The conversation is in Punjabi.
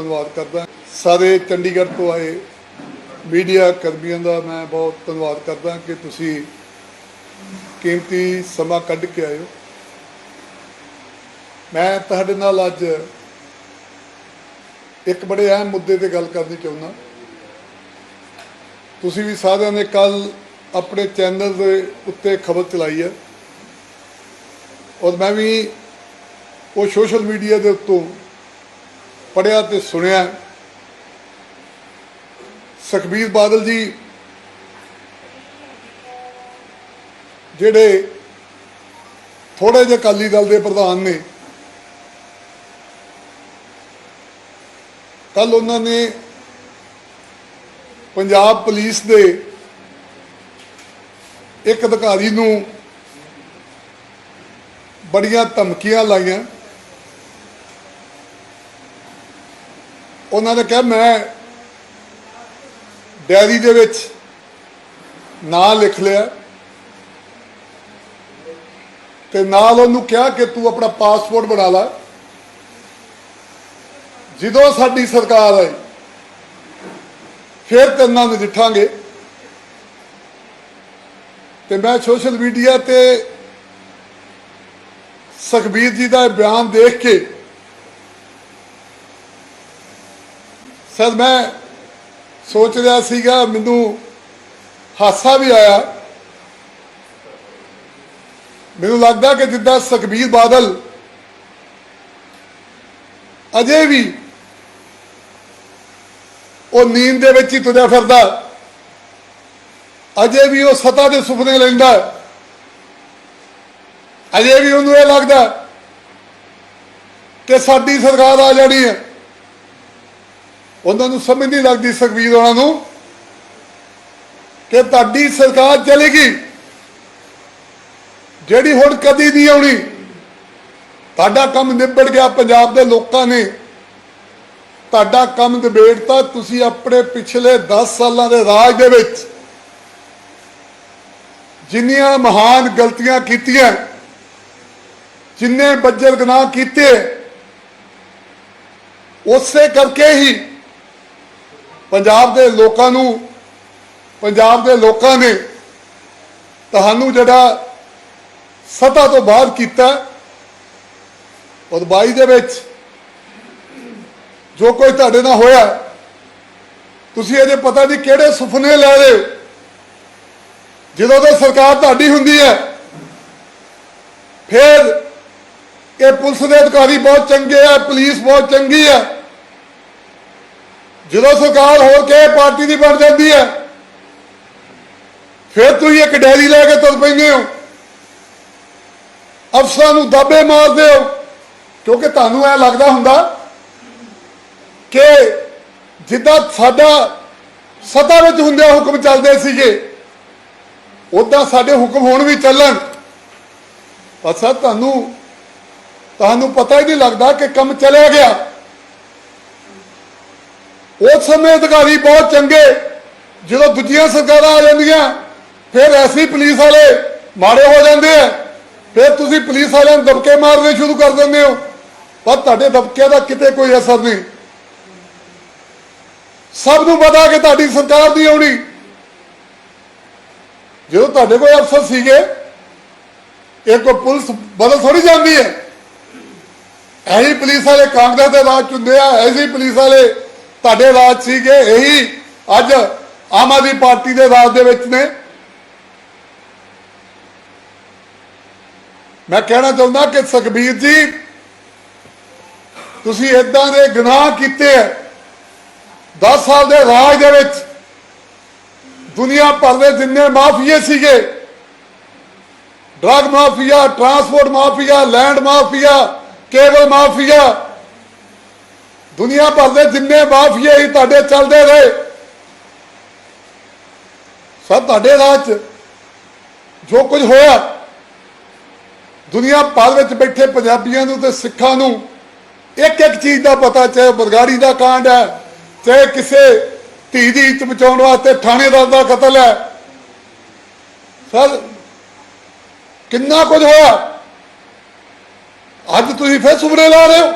ਧੰਨਵਾਦ ਕਰਦਾ। ਸਾਰੇ ਚੰਡੀਗੜ੍ਹ ਤੋਂ ਆਏ ਮੀਡੀਆ ਕਰਮੀਆਂ ਦਾ ਮੈਂ ਬਹੁਤ ਧੰਨਵਾਦ ਕਰਦਾ ਕਿ ਤੁਸੀਂ ਕੀਮਤੀ ਸਮਾਂ ਕੱਢ ਕੇ ਆਏ ਹੋ। ਮੈਂ ਤੁਹਾਡੇ ਨਾਲ ਅੱਜ ਇੱਕ ਬੜੇ ਅਹਿਮ ਮੁੱਦੇ ਤੇ ਗੱਲ ਕਰਨੀ ਚਾਹੁੰਦਾ। ਤੁਸੀਂ ਵੀ ਸਾਰਿਆਂ ਨੇ ਕੱਲ ਆਪਣੇ ਚੈਨਲ ਦੇ ਉੱਤੇ ਖਬਰ ਚਲਾਈ ਹੈ। ਔਰ ਮੈਂ ਵੀ ਉਹ ਸੋਸ਼ਲ ਮੀਡੀਆ ਦੇ ਉੱਤੋਂ ਪੜਿਆ ਤੇ ਸੁਣਿਆ। ਸੁਖਬੀਰ ਬਾਦਲ ਜੀ ਜਿਹੜੇ ਥੋੜੇ ਜਿਹੇ ਅਕਾਲੀ ਦਲ ਦੇ ਪ੍ਰਧਾਨ ਨੇ ਕੱਲ ਉਹਨਾਂ ਨੇ ਪੰਜਾਬ ਪੁਲਿਸ ਦੇ ਇੱਕ ਅਧਿਕਾਰੀ ਨੂੰ ਬੜੀਆਂ ਧਮਕੀਆਂ ਲਾਈਆਂ। ਉਹਨਾਂ ਨੇ ਕਿਹਾ, ਮੈਂ ਡੈਰੀ ਦੇ ਵਿੱਚ ਨਾਂ ਲਿਖ ਲਿਆ ਤੇ ਨਾਲ ਉਹਨੂੰ ਕਿਹਾ ਕਿ ਤੂੰ ਆਪਣਾ ਪਾਸਪੋਰਟ ਬਣਾ ਲੈ। ਜਦੋਂ ਸਾਡੀ ਸਰਕਾਰ ਆਈ, ਫਿਰ ਤੇਨਾਂ ਨਜਿੱਠਾਂਗੇ ਤੇ ਮੈਂ ਸੋਸ਼ਲ ਮੀਡੀਆ ਤੇ ਸੁਖਬੀਰ ਜੀ ਦਾ ਇਹ ਬਿਆਨ ਦੇਖ ਕੇ ਸਰ, ਮੈਂ ਸੋਚ ਰਿਹਾ ਸੀਗਾ, ਮੈਨੂੰ ਹਾਸਾ ਵੀ ਆਇਆ। ਮੈਨੂੰ ਲੱਗਦਾ ਕਿ ਜਿੱਦਾਂ ਸੁਖਬੀਰ ਬਾਦਲ ਅਜੇ ਵੀ ਉਹ ਨੀਂਦ ਦੇ ਵਿੱਚ ਹੀ ਤੁਰਿਆ ਫਿਰਦਾ, ਅਜੇ ਵੀ ਉਹ ਸਤਾ ਦੇ ਸੁਪਨੇ ਲੈਂਦਾ, ਅਜੇ ਵੀ ਉਹਨੂੰ ਇਹ ਲੱਗਦਾ ਕਿ ਸਾਡੀ ਸਰਕਾਰ ਆ ਜਾਣੀ ਹੈ। ਉਹਨਾਂ ਨੂੰ ਸਮਝ ਨਹੀਂ ਲੱਗਦੀ ਸੁਖਬੀਰ ਉਹਨਾਂ ਨੂੰ ਕਿ ਤੁਹਾਡੀ ਸਰਕਾਰ ਚਲੇਗੀ। ਜਿਹੜੀ ਹੁਣ ਕਦੀ ਨਹੀਂ ਆਉਣੀ, ਤੁਹਾਡਾ ਕੰਮ ਨਿਬੜ ਗਿਆ ਪੰਜਾਬ ਦੇ ਲੋਕਾਂ ਨੇ। ਤੁਹਾਡਾ ਕੰਮ ਨਿਬੇੜਤਾ ਤੁਸੀਂ ਆਪਣੇ ਪਿਛਲੇ 10 ਸਾਲਾਂ ਦੇ ਰਾਜ ਦੇ ਵਿੱਚ। ਜਿੰਨੀਆਂ ਮਹਾਨ ਗਲਤੀਆਂ ਕੀਤੀਆਂ, ਜਿੰਨੇ ਬੱਜਰ ਗੁਨਾਹ ਕੀਤੇ, ਉਸੇ ਕਰਕੇ ਹੀ ਪੰਜਾਬ ਦੇ ਲੋਕਾਂ ਨੂੰ, ਪੰਜਾਬ ਦੇ ਲੋਕਾਂ ਨੇ ਤੁਹਾਨੂੰ ਜਿਹੜਾ ਸਤਾ ਤੋਂ ਬਾਹਰ ਕੀਤਾ ਔਰ 22 ਦੇ ਵਿੱਚ ਜੋ ਕੋਈ ਤੁਹਾਡੇ ਨਾਲ ਹੋਇਆ, ਤੁਸੀਂ ਇਹਦੇ ਪਤਾ ਨਹੀਂ ਕਿਹੜੇ ਸੁਪਨੇ ਲੈ ਰਹੇ ਜਦੋਂ ਤੋਂ ਸਰਕਾਰ ਤੁਹਾਡੀ ਹੁੰਦੀ ਹੈ, ਫਿਰ ਇਹ ਪੁਲਿਸ ਦੇ ਅਧਿਕਾਰੀ ਬਹੁਤ ਚੰਗੇ ਆ, ਪੁਲਿਸ ਬਹੁਤ ਚੰਗੀ ਹੈ ਜਦੋਂ ਸਰਕਾਰ ਹੋਰ ਕਿਸੇ ਪਾਰਟੀ ਦੀ ਬਣ ਜਾਂਦੀ ਹੈ, ਫਿਰ ਤੁਸੀਂ ਇੱਕ ਡੈਰੀ ਲੈ ਕੇ ਤੁਰ ਪੈਂਦੇ ਹੋ। ਅਫਸਰਾਂ ਨੂੰ ਦਾਬੇ ਮਾਰਦੇ ਹੋ, ਕਿਉਂਕਿ ਤੁਹਾਨੂੰ ਇਹ ਲੱਗਦਾ ਹੁੰਦਾ ਕਿ ਜਿੱਦਾਂ ਸਾਡਾ ਸਤਾ ਵਿੱਚ ਹੁੰਦੇ ਹੁਕਮ ਚੱਲਦੇ ਸੀਗੇ ਉਦਾਂ ਸਾਡੇ ਹੁਕਮ ਹੁਣ ਵੀ ਚੱਲਣ। ਪਰ ਸਰ, ਤੁਹਾਨੂੰ ਤੁਹਾਨੂੰ ਪਤਾ ਹੀ ਨਹੀਂ ਲੱਗਦਾ ਕਿ ਕੰਮ ਚਲਿਆ ਗਿਆ। ਉਸ ਸਮੇਂ ਅਧਿਕਾਰੀ ਬਹੁਤ ਚੰਗੇ। ਜਦੋਂ ਦੂਜੀਆਂ ਸਰਕਾਰਾਂ ਆ ਜਾਂਦੀਆਂ, ਫਿਰ ਐਸੀ ਪੁਲਿਸ ਵਾਲੇ ਮਾੜੇ ਹੋ ਜਾਂਦੇ ਆ। ਫਿਰ ਤੁਸੀਂ ਪੁਲਿਸ ਵਾਲਿਆਂ ਨੂੰ ਦਬਕੇ ਮਾਰਨੇ ਸ਼ੁਰੂ ਕਰ ਦਿੰਦੇ ਹੋ। ਪਰ ਤੁਹਾਡੇ ਦਬਕੇ ਦਾ ਕਿਤੇ ਕੋਈ ਅਸਰ ਨਹੀਂ। ਸਭ ਨੂੰ ਪਤਾ ਕਿ ਤੁਹਾਡੀ ਸਰਕਾਰ ਨਹੀਂ ਆਉਣੀ। ਜਦੋਂ ਤੁਹਾਡੇ ਕੋਲ ਅਫਸਰ ਸੀਗੇ ਇਹ ਕੋਈ ਪੁਲਿਸ ਬਦਲ ਥੋੜੀ ਜਾਂਦੀ ਹੈ। ਐਹੀ ਪੁਲਿਸ ਵਾਲੇ ਕਾਂਗਰਸ ਦੇ ਰਾਜ ਚ ਹੁੰਦੇ ਆ ਐਸੀ ਪੁਲਿਸ ਵਾਲੇ ਤੁਹਾਡੇ ਰਾਜ ਸੀਗੇ, ਇਹੀ ਅੱਜ ਆਮ ਆਦਮੀ ਪਾਰਟੀ ਦੇ ਰਾਜ ਦੇ ਵਿੱਚ ਨੇ। ਮੈਂ ਕਹਿਣਾ ਚਾਹੁੰਦਾ ਕਿ ਸੁਖਬੀਰ ਜੀ, ਤੁਸੀਂ ਇਦਾਂ ਦੇ ਗੁਨਾਹ ਕੀਤੇ ਹੈ 10 ਸਾਲ ਦੇ ਰਾਜ ਦੇ ਵਿੱਚ ਦੁਨੀਆ ਭਰ ਦੇ ਜਿੰਨੇ ਮਾਫੀਏ ਸੀਗੇ, drug mafia, transport mafia, land mafia, cable mafia ਦੁਨੀਆ ਭਰ ਦੇ ਜਿੰਨੇ ਮਾਫੀਏ ਹੀ ਤੁਹਾਡੇ ਚੱਲਦੇ ਰਹੇ। ਸਭ ਤੁਹਾਡੇ ਰਾਜ ਜੋ ਕੁਝ ਹੋਇਆ, ਦੁਨੀਆ ਭਰ ਵਿੱਚ ਬੈਠੇ ਪੰਜਾਬੀਆਂ ਨੂੰ ਤੇ ਸਿੱਖਾਂ ਨੂੰ ਇੱਕ ਇੱਕ ਚੀਜ਼ ਦਾ ਪਤਾ, ਚਾਹੇ ਬਰਗਾੜੀ ਦਾ ਕਾਂਡ ਹੈ, ਚਾਹੇ ਕਿਸੇ ਧੀ ਦੀ ਇੱਜ਼ਤ ਬਚਾਉਣ ਵਾਸਤੇ ਥਾਣੇਦਾਰ ਦਾ ਕਤਲ ਹੈ। ਸਰ, ਕਿੰਨਾ ਕੁਝ ਹੋਇਆ? ਅੱਜ ਤੁਸੀਂ ਫਿਰ ਸੁਪਨੇ ਲਾ ਰਹੇ ਹੋ?